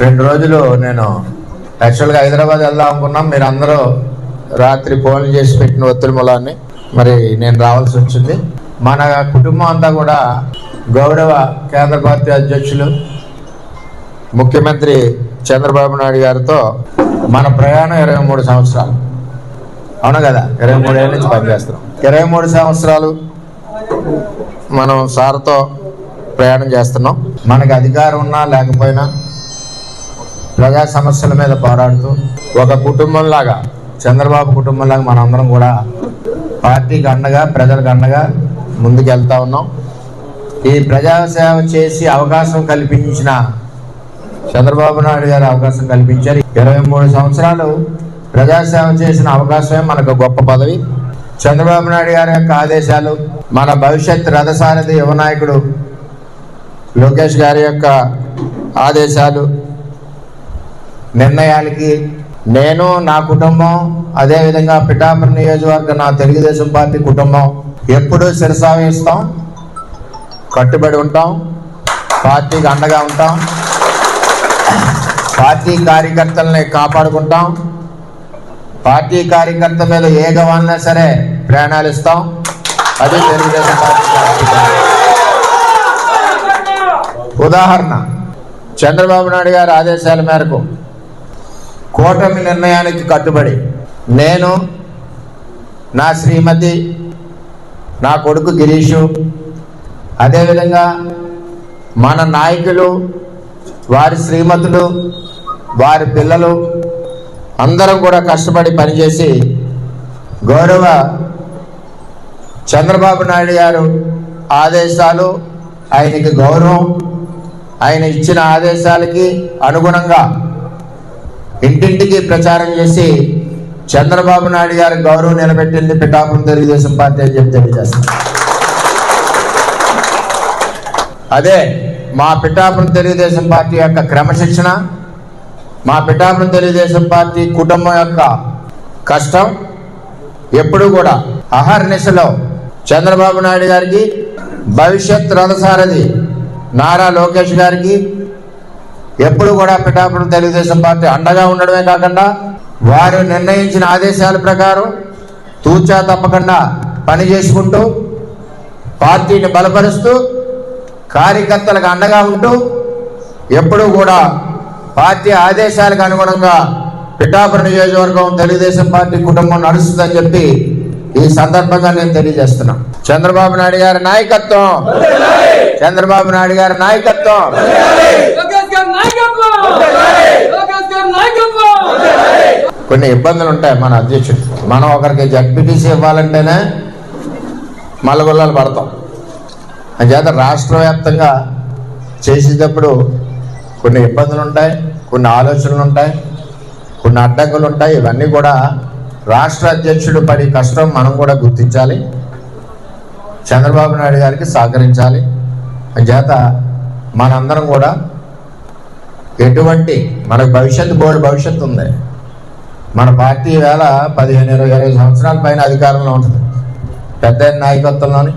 రెండు రోజులు నేను యాక్చువల్గా హైదరాబాద్ వెళ్దాం అనుకున్నాం. మీరు అందరూ రాత్రి ఫోన్లు చేసి పెట్టిన ఒత్తిడి మూలాన్ని మరి నేను రావాల్సి వచ్చింది. మన కుటుంబం అంతా కూడా గౌరవ కేంద్ర పార్టీ అధ్యక్షులు ముఖ్యమంత్రి చంద్రబాబు నాయుడు గారితో మన ప్రయాణం ఇరవై మూడు సంవత్సరాలు. అవును కదా? ఇరవై మూడు ఏళ్ళ నుంచి పనిచేస్తున్నాం. ఇరవై మూడు సంవత్సరాలు మనం సార్తో ప్రయాణం చేస్తున్నాం. మనకు అధికారం ఉన్నా లేకపోయినా ప్రజా సమస్యల మీద పోరాడుతూ ఒక కుటుంబంలాగా చంద్రబాబు కుటుంబంలాగా మనందరం కూడా పార్టీకి అండగా ప్రజలకు అండగా ముందుకెళ్తా ఉన్నాం. ఈ ప్రజాసేవ చేసి అవకాశం కల్పించిన చంద్రబాబు నాయుడు గారు అవకాశం కల్పించారు. ఇరవై మూడు సంవత్సరాలు ప్రజాసేవ చేసిన అవకాశమే మనకు గొప్ప పదవి. చంద్రబాబు నాయుడు గారి యొక్క ఆదేశాలు మన భవిష్యత్ రథసారథి యువ నాయకుడు లోకేష్ గారి యొక్క ఆదేశాలు నిర్ణయాలకి నేను నా కుటుంబం అదేవిధంగా పిఠాపురం నియోజకవర్గ నా తెలుగుదేశం పార్టీ కుటుంబం ఎప్పుడూ శిరసావిస్తాం కట్టుబడి ఉంటాం పార్టీకి అండగా ఉంటాం పార్టీ కార్యకర్తల్ని కాపాడుకుంటాం పార్టీ కార్యకర్త మీద ఏ గవాలన్నా సరే ప్రయాణాలు ఇస్తాం. అది తెలుగుదేశం పార్టీ ఉదాహరణ చంద్రబాబు నాయుడు గారి ఆదేశాల మేరకు కూటమి నిర్ణయానికి కట్టుబడి నేను నా శ్రీమతి నా కొడుకు గిరీషు అదేవిధంగా మన నాయకులు వారి శ్రీమతులు వారి పిల్లలు అందరం కూడా కష్టపడి పనిచేసి గౌరవ చంద్రబాబు నాయుడు గారు ఆదేశాలు ఆయనకి గౌరవం ఆయన ఇచ్చిన ఆదేశాలకి అనుగుణంగా ఇంటింటికి ప్రచారం చేసి చంద్రబాబు నాయుడు గారి గౌరవం నిలబెట్టింది పిఠాపురం తెలుగుదేశం పార్టీ అని చెప్పి తెలియజేస్తాం. అదే మా పిఠాపురం తెలుగుదేశం పార్టీ యొక్క క్రమశిక్షణ మా పిఠాపురం తెలుగుదేశం పార్టీ కుటుంబం యొక్క కష్టం ఎప్పుడూ కూడా అహర్నిశలో చంద్రబాబు నాయుడు గారికి భవిష్యత్ రథసారథి నారా లోకేష్ గారికి ఎప్పుడు కూడా పిఠాపురం తెలుగుదేశం పార్టీ అండగా ఉండడమే కాకుండా వారు నిర్ణయించిన ఆదేశాల ప్రకారం తూచా తప్పకుండా పని చేసుకుంటూ పార్టీని బలపరుస్తూ కార్యకర్తలకు అండగా ఉంటూ ఎప్పుడూ కూడా పార్టీ ఆదేశాలకు అనుగుణంగా పిఠాపురం నియోజకవర్గం తెలుగుదేశం పార్టీ కుటుంబం నడుస్తుందని చెప్పి ఈ సందర్భంగా నేను తెలియజేస్తున్నా. చంద్రబాబు నాయుడు గారి నాయకత్వం. చంద్రబాబు నాయుడు గారి నాయకత్వం. లోకేష్ గారి నాయకత్వం లోకేష్ గారి నాయకత్వం కొన్ని ఇబ్బందులు ఉంటాయి మన అధ్యక్షుడు మనం ఒకరికి జడ్పీటీసీ ఇవ్వాలంటేనే మలగొల్లాలు పడతాం. అంచేత రాష్ట్ర వ్యాప్తంగా చేసేటప్పుడు కొన్ని ఇబ్బందులు ఉంటాయి కొన్ని ఆలోచనలు ఉంటాయి కొన్ని అడ్డంకులు ఉంటాయి ఇవన్నీ కూడా రాష్ట్ర అధ్యక్షుడు పడి కష్టం మనం కూడా గుర్తించాలి. చంద్రబాబు నాయుడు గారికి సహకరించాలి. అంచేత మనందరం కూడా ఎటువంటి మనకు భవిష్యత్తు బోర్డు భవిష్యత్తు ఉంది. మన పార్టీ వేళ పదిహేను ఇరవై ఇరవై సంవత్సరాల పైన అధికారంలో ఉంటుంది. పెద్ద నాయకత్వంలోని